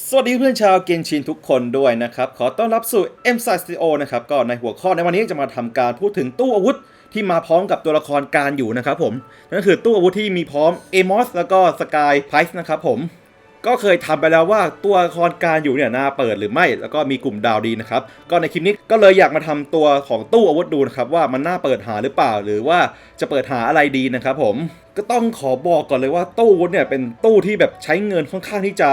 สวัสดีเพื่อนชาวเกนชินทุกคนด้วยนะครับ ขอต้อนรับสู่ M s i Studio นะครับก็ในหัวข้อในวันนี้จะมาทำการพูดถึงตู้อาวุธที่มาพร้อมกับตัวละครการอยู่นะครับผม นั่นคือตู้อาวุธที่มีพร้อม Amos แล้วก็ Sky Price นะครับผมก็เคยทำไปแล้วว่าตัวละครการอยู่เนี่ยน่าเปิดหรือไม่แล้วก็มีกลุ่มดาวดีนะครับก็ในคลิปนี้ก็เลยอยากมาทำตัวของตู้อาวุธดูนะครับว่ามันน่าเปิดหาหรือเปล่า หรือว่าจะเปิดหาอะไรดีนะครับผม ก็ต้องขอบอกก่อนเลยว่าตู้วุธเนี่ยเป็นตู้ที่แบบใช้เงินค่อนข้างที่จะ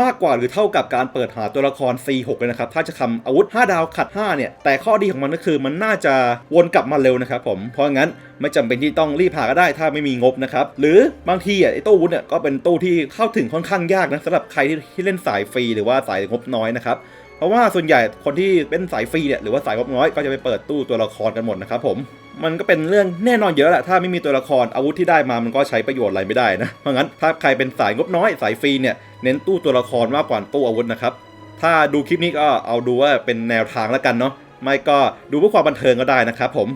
มากกว่าหรือเท่ากับการเปิดหาตัวละคร C6 เลยนะครับ ถ้าจะทำอาวุธ 5 ดาวขัด 5 เนี่ย แต่ข้อดีของมันก็คือมันน่าจะวนกลับมาเร็วนะครับผม เพราะงั้นไม่จำเป็นที่ต้องรีบหาก็ได้ถ้าไม่มีงบนะครับ หรือบางทีอะไอ้ตู้วุธเนี่ยก็เป็นตู้ที่เข้าถึงค่อนข้างยากนะสำหรับใครที่ที่เล่นสายฟรีหรือว่าสายงบน้อยนะครับ เพราะว่าส่วนใหญ่คนที่เป็นสายฟรีเนี่ยหรือว่าสายงบน้อยก็จะไปเปิดตู้ตัวละครกันหมดนะครับผมมันก็เป็นเรื่องแน่นอนเยอะแหละถ้าไม่มีตัวละครอาวุธที่ได้มามันก็ใช้ประโยชน์อะไรไม่ได้นะเพราะงั้นถ้าใครเป็นสายงบน้อยสายฟรีเนี่ยเน้นตู้ตัวละครมากกว่าตู้อาวุธนะครับถ้าดูคลิปนี้ก็เอาดูว่าเป็นแนวทางแล้วกันเนาะไม่ก็ดูเพื่อความบันเทิงก็ได้นะครับผม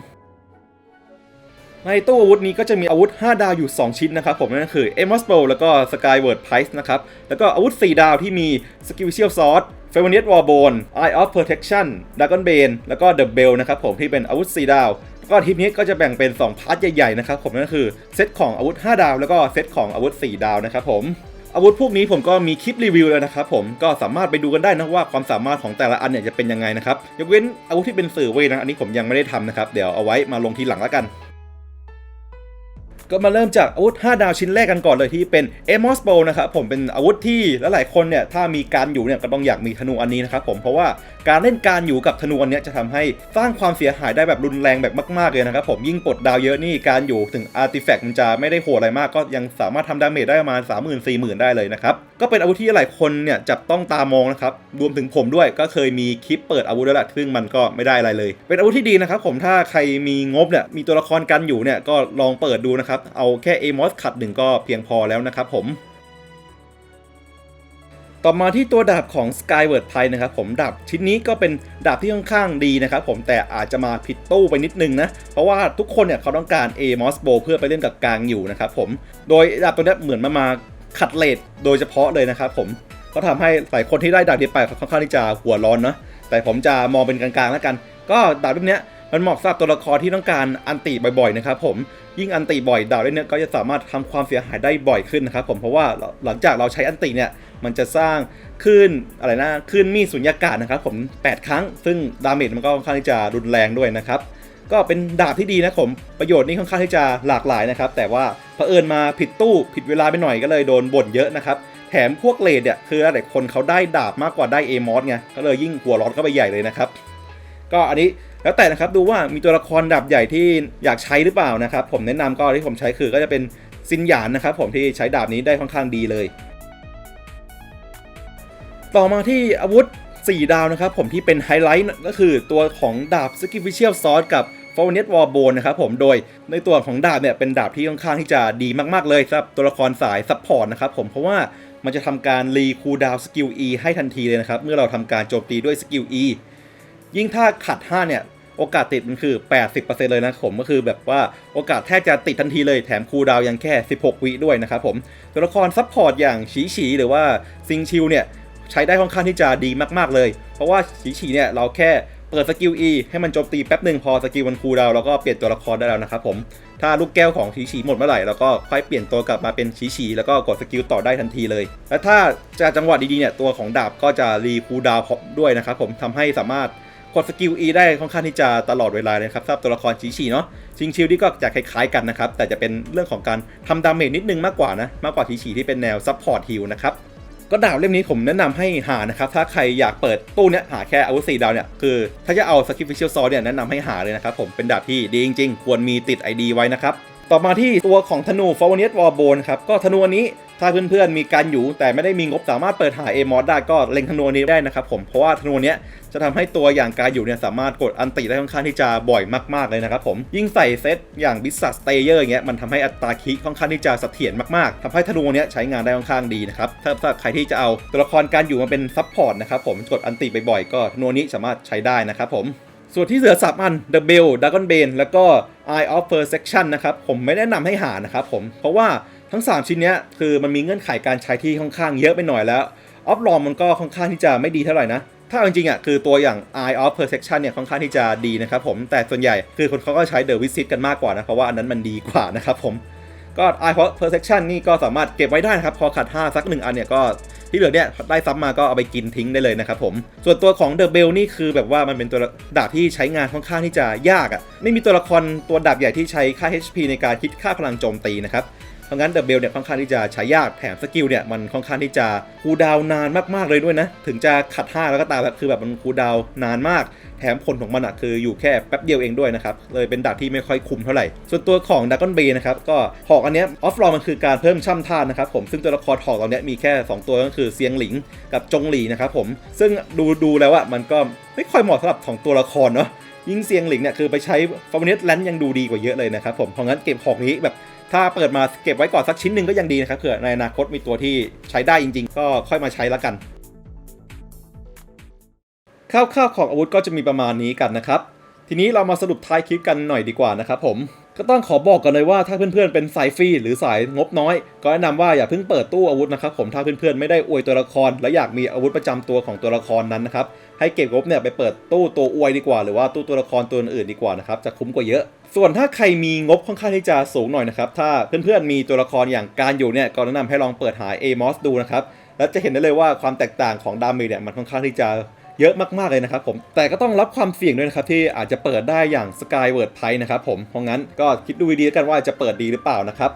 ในตู้อาวุธนี้ก็จะมีอาวุธ 5 ดาวอยู่ 2 ชิ้นนะครับผมนั่นคือ Amos Bow แล้วก็ Skyward Price นะครับ แล้วก็อาวุธ 4 ดาวที่มี Skill Shield Sword f a v o n i u s Warbone Eye of Protection Dragon Bane แล้วก็ The Bell นะครับผมที่เป็นอาวุธ 4 ดาวก็ทีมนี้ก็จะแบ่งเป็น 2 พาร์ทใหญ่ๆนะครับผมนั่นคือเซตของอาวุธ 5 ดาว แล้วก็เซตของอาวุธ 4 ดาวนะครับผมอาวุธพวกนี้ผมก็มีคลิปรีวิวแล้วนะครับผมก็สามารถไปดูกันได้นะว่าความสามารถของแต่ละอันเนี่ยจะเป็นยังไงนะครับยกเว้นอาวุธที่เป็นสื่อเวนะอันนี้ผมยังไม่ได้ทำนะครับเดี๋ยวเอาไว้มาลงทีหลังแล้วกัน ก็มาเริ่มจากอาวุธ 5 ดาวชิ้นแรกกันก่อนเลยที่เป็น Amos Bow นะครับผมเป็นอาวุธที่ลหลายคนเนี่ยถ้ามีการอยู่เนี่ยก็ต้องอยากมีธนูอันนี้นะครับผมเพราะว่าการเล่นการอยู่กับธนูอันนี้จะทำให้สร้างความเสียหายได้แบบรุนแรงแบบมากๆเลยนะครับผมยิ่งปลดดาวเยอะนี่การอยู่ถึงอาร์ติแฟกต์มันจะไม่ได้โหดอะไรมาก ก็ยังสามารถทำดาเมจได้ประมาณ30,000 40,000 ได้เลยนะครับก็เป็นอาวุธที่หลายคนเนี่ยจับต้องตามองนะครับรวมถึงผมด้วยก็เคยมีคลิปเปิดอาวุธแล้วแหละซึ่งมันก็ไม่ได้อะไรเลย เป็นอาวุธที่ดีนะครับผมถ้าใครมีงบเนี่ยมีตัวละครกันอยู่เนี่ยก็ลองเปิดดูนะครับเอาแค่ Amos ขัดหนึ่งก็เพียงพอแล้วนะครับผม ต่อมาที่ตัวดาบของ Skyward p i นะครับผมดาบชิ้นนี้ก็เป็นดาบที่ค่อนข้างดีนะครับผมแต่อาจจะมาผิดตู้ไปนิดนึงนะ เพราะว่าทุกคนเนี่ยเขาต้องการ A m o s Bow เพื่อไปเล่นกับกลางอยู่นะครับผมโดยดาบตัวนี้เหมือนมามาขัดเลทโดยเฉพาะเลยนะครับผมก็ทำให้หลายคนที่ได้ดาบนี้ไปค่อนข้างที่จะหัวร้อนเนาะแต่ผมจะมองเป็นกลางๆแล้วกัน ก็ดาบเล่มเนี้ย มันเหมาะสำหรับตัวละครที่ต้องการอันติบ่อยๆนะครับผมยิ่งอันติบ่อยดาบเล่มเนี้ยก็จะสามารถทำความเสียหายได้บ่อยขึ้นนะครับผมเพราะว่าหลังจากเราใช้อันติเนี่ยมันจะสร้างคลื่นอะไรนะคลื่นมีสุญญากาศนะครับผม 8 ครั้ง ซึ่งดาเมจมันก็ค่อนข้างที่จะรุนแรงด้วยนะครับก็เป็นดาบที่ดีนะผมประโยชน์นี่ค่อนข้างที่จะหลากหลายนะครับแต่ว่าเผอิญมาผิดตู้ผิดเวลาไปหน่อยก็เลยโดนบ่นเยอะนะครับแถมพวกเลดเนี่ยคือหลายคนเขาได้ดาบมากกว่าได้เอมอสไงก็เลยยิ่งหัวร้อนก็ไปใหญ่เลยนะครับก็อันนี้ แล้วแต่นะครับดูว่ามีตัวละครดาบใหญ่ที่อยากใช้หรือเปล่านะครับ ผมแนะนำก็ที่ผมใช้คือก็จะเป็นซินหยานนะครับผมที่ใช้ดาบนี้ได้ค่อนข้างดีเลย ต่อมาที่อาวุธ 4 ดาวนะครับผมที่เป็นไฮไลท์ก็คือตัวของดาบ Sacrificial Sword กับ f o r n e t Warbone นะครับผมโดยในตัวของดาบเนี่ยเป็นดาบที่ค่อนข้างที่จะดีมากๆเลยสำหรับตัวละครสายซัพพอร์ตนะครับผมเพราะว่ามันจะทำการรีคูลดาวสกิล E ให้ทันทีเลยนะครับ เมื่อเราทำการโจมตีด้วยสกิล E ยิ่งถ้าขัด 5 เนี่ย โอกาสติดมันคือ 80%เลยนะผมก็คือแบบว่าโอกาสแทบจะติดทันทีเลยแถมคูดาวยังแค่ 16 วิด้วยนะครับผมตัวละครซัพพอร์ตอย่างฉีฉีหรือว่าซิงชิวเนี่ยใช้ได้ค่อนข้างที่จะดีมากๆเลย เพราะว่าฉีฉีเนี่ยเราแค่เปิดสกิล E ให้มันโจมตีแป๊บหนึ่งพอสกิลมันคูดาวเราก็เปลี่ยนตัวละครได้แล้วนะครับผมถ้าลูกแก้วของฉีฉีหมดเมื่อไหร่เราก็ค่อยเปลี่ยนตัวกลับมาเป็นฉีฉีแล้วก็กดสกิลต่อได้ทันทีเลย และถ้าจะจังหวะดีๆเนี่ยตัวของดาบก็จะรีคูดาวด้วยนะครับผมทำให้สามารถ กดสกิล E ได้ค่อนข้างที่จะตลอดเวลาเลยครับสำหรับตัวละครฉีฉีเนาะชิงชิวนี่ก็จะคล้ายๆกันนะครับ แต่จะเป็นเรื่องของการทำดาเมจนิดนึงมากกว่านะ มากกว่าฉีฉีที่เป็นแนวซัพพอร์ตฮิลนะครับก็ดาบเล่มนี้ผมแนะนำให้หานะครับ ถ้าใครอยากเปิดตู้เนี้ยหาแค่อาวุธ4ดาวเนี่ย คือถ้าจะเอาสกิฟฟิเชียลซอเนี่ยแนะนำให้หาเลยนะครับผมเป็นดาบที่ดีจริง ๆ ควรมีติด ID ไว้นะครับ ต่อมาที่ตัวของธนูฟอร์เนียสวอร์โบนครับ ก็ธนูอันนี้ ถ้าเพื่อนๆมีการอยู่แต่ไม่ได้มีงบสามารถเปิดหาเอมอสได้ก็เล็งธนูนี้ได้นะครับผมเพราะว่าธนูนี้จะทำให้ตัวอย่างการอยู่เนี่ยสามารถกดอันติได้ค่อนข้างที่จะบ่อยมากๆเลยนะครับผมยิ่งใส่เซตอย่างบิสซัสเตเยอร์อย่างเงี้ยมันทำให้อัตราคิค่อนข้างที่จะเสถียรมากๆทำให้ธนูนี้ใช้งานได้ค่อนข้างดีนะครับถ้าใครที่จะเอาตัวละครการอยู่มาเป็นซับพอร์ตนะครับผมกดอันติบ่อยๆก็ธนูนี้สามารถใช้ได้นะครับผมส่วนที่เหลือสามอัน The Bell Dragon Bane แล้วก็ Eye of Perception นะครับผมไม่แนะนำให้หานะครับผมเพราะว่า ทั้ง 3 ชิ้นเนี้ยคือมันมีเงื่อนไขการใช้ที่ค่อนข้างเยอะไปหน่อยแล้วออฟลอมมันก็ค่อนข้างที่จะไม่ดีเท่าไหร่นะ ถ้าเอาจริงๆอะคือตัวอย่าง Eye of Perception เนี่ยค่อนข้างที่จะดีนะครับผมแต่ส่วนใหญ่คือคนเขาก็ใช้ The Visit กันมากกว่านะ เพราะว่าอันนั้นมันดีกว่านะครับผมก็ Eye of Perception นี่ก็สามารถเก็บไว้ได้นะครับ พอขาด5สัก 1 อันเนี่ยก็ที่เหลือเนี่ยได้ซ้ำมาก็เอาไปกินทิ้งได้เลยนะครับผม ส่วนตัวของ The Bell นี่คือแบบว่ามันเป็นตัวดาบที่ใช้งานค่อนข้างที่จะยากอะไม่มีตัวละครตัวดาบใหญ่ที่ใช้ค่า HP ในการคิดค่าพลังโจมตีนะครับ เพราะงั้นเดอะเบลเนี่ยค่อนข้างที่จะใช้ยากแถมสกิลเนี่ยมันค่อนข้างที่จะคูดาวน์นานมากๆเลยด้วยนะ ถึงจะขัด5แล้วก็ตามแบบคือแบบมันคูดาวนานมาก แถมผลของมันอะคืออยู่แค่แป๊บเดียวเองด้วยนะครับ เลยเป็นดาบที่ไม่ค่อยคุ้มเท่าไหร่ ส่วนตัวของดักกอนเบนะครับก็หอกอันเนี้ยออฟลอมันคือการเพิ่มช่ำท่านะครับผมซึ่งตัวละครหอกเราเนี้ยมีแค่ 2 ตัวก็คือเซียงหลิงกับจงหลีนะครับผมซึ่งดูดูแล้วอะมันก็ไม่ค่อยเหมาะสำหรับของตัวละครเนาะยิ่งเซียงหลิงเนี่ยคือไปใช้ฟอร์มเนตแลนยังดูดีกว่าเยอะเลยนะครับผมเพราะงั้นเก็บหอกนี้แบบ ถ้าเปิดมาเก็บไว้ก่อนสักชิ้นหนึ่งก็ยังดีนะครับเผื่อในอนาคตมีตัวที่ใช้ได้จริง ๆ ก็ค่อยมาใช้แล้วกันคร่าวๆของอาวุธก็จะมีประมาณนี้กันนะครับ ทีนี้เรามาสรุปท้ายคลิปกันหน่อยดีกว่านะครับผม ก็ต้องขอบอกกันเลยว่าถ้าเพื่อนๆเป็นสายฟรีหรือสายงบน้อย ก็แนะนำว่าอย่าเพิ่งเปิดตู้อาวุธนะครับผมถ้าเพื่อนๆไม่ได้อวยตัวละคร และอยากมีอาวุธประจำตัวของตัวละครนั้นนะครับให้เก็บงบเนี่ยไปเปิดตู้ตัวอวยดีกว่า หรือว่าตู้ตัวละครตัวอื่นดีกว่านะครับจะคุ้มกว่าเยอะ ส่วนถ้าใครมีงบค่อนข้างที่จะสูงหน่อยนะครับถ้าเพื่อนๆมีตัวละครอย่างการอยู่เนี่ยก็แนะนำให้ลองเปิดหา AMOS ดูนะครับแล้วจะเห็นได้เลยว่าความแตกต่างของดาเมจเนี่ยมันค่อนข้างที่จะ เยอะมากๆเลยนะครับผมแต่ก็ต้องรับความเสี่ยงด้วยนะครับที่อาจจะเปิดได้อย่าง Skyward p i นะครับผมเพราะงั้นก็คิดดูดีๆกันว่าจะเปิดดีหรือเปล่านะครับ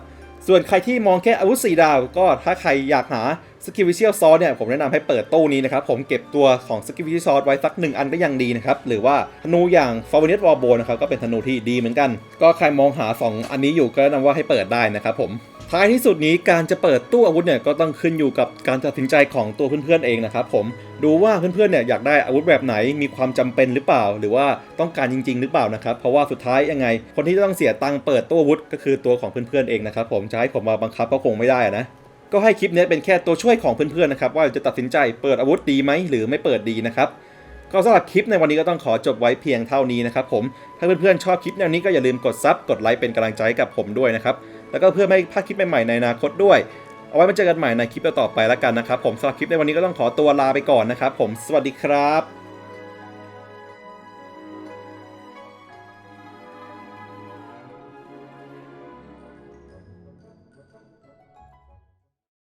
ส่วนใครที่มองแค่อาวุธ 4 ดาว ก็ถ้าใครอยากหา s k i l l Visual Sword เนี่ยผมแนะนำให้เปิดตู้นี้นะครับ ผมเก็บตัวของ s k i l l Visual Sword ไว้สัก 1 อันก็ยังดีนะครับ หรือว่าธนูอย่าง f a v o r i t Warbow นะครับ ก็เป็นธนูที่ดีเหมือนกัน ก็ใครมองหา 2 อันนี้อยู่ก็แนะนำว่าให้เปิดได้นะครับผม ท้ายที่สุดนี้การจะเปิดตู้อาวุธเนี่ยก็ต้องขึ้นอยู่กับการตัดสินใจของตัวเพื่อนๆเองนะครับผมดูว่าเพื่อนๆเนี่ยอยากได้อาวุธแบบไหนมีความจำเป็นหรือเปล่า หรือว่าต้องการจริง ๆ หรือเปล่านะครับเพราะว่าสุดท้ายยังไง คนที่จะต้องเสียตังค์เปิดตู้อาวุธก็คือตัวของเพื่อนๆเองนะครับผมจะให้ผมมาบังคับก็คงไม่ได้นะก็ให้คลิปนี้เป็นแค่ตัวช่วยของเพื่อนๆนะครับว่าจะตัดสินใจเปิดอาวุธดีไหมหรือไม่เปิดดีนะครับก็สำหรับคลิปในวันนี้ก็ต้องขอจบไว้เพียงเท่านี้นะครับผมถ้าเพื่อนๆชอบคลิปแนวนี้ก็อย่าลืมกดซับกดไลค์เป็นกำลังใจกับผมด้วยนะครับ แล้วก็เพื่อไม่พลาดคลิปใหม่ๆในอนาคตด้วย เอาไว้มาเจอกันใหม่ในคลิปต่อๆไปแล้วกันนะครับ ผมสำหรับคลิปในวันนี้ก็ต้องขอตัวลาไปก่อนนะครับ ผมสวัสดีครับ